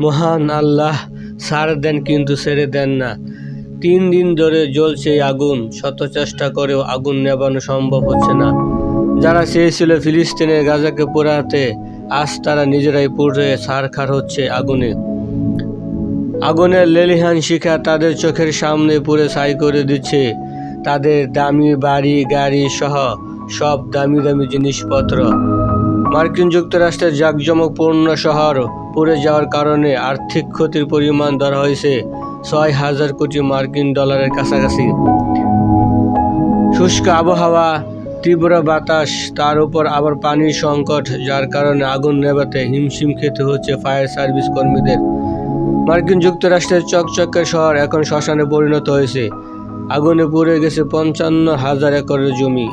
মহান আল্লাহ ছাড় দেন কিন্তু ছেড়ে দেন না। তিন দিন ধরে জ্বলছে আগুন, শত চেষ্টা করেও আগুন নেভানো সম্ভব হচ্ছে না। যারা চেয়েছিল ফিলিস্তিনের গাজাকে পোড়াতে, আজ তারা নিজেরাই পুড়ে ছাড়খার হচ্ছে আগুনে। আগুনের লেলিহান শিখা তাদের চোখের সামনে পুড়ে ছাই করে দিচ্ছে। তাদের দামি বাড়ি, গাড়ি সহ সব দামি দামি জিনিসপত্র। মার্কিন যুক্তরাষ্ট্রের জাঁকজমকপূর্ণ শহর পুড়ে যাওয়ার কারণে আর্থিক ক্ষতির পরিমাণ ধরা হয়েছে ছয় হাজার কোটি মার্কিন ডলারের কাছাকাছি। শুষ্ক আবহাওয়া, তীব্র বাতাস, তার উপর আবার পানির সংকট, যার কারণে আগুন নেভাতে হিমশিম খেতে হচ্ছে ফায়ার সার্ভিস কর্মীদের। মার্কিন যুক্তরাষ্ট্রের চকচকে শহর এখন শ্মশানে পরিণত হয়েছে। আগুনে পুড়ে গেছে পঞ্চান্ন হাজার একরের জমি।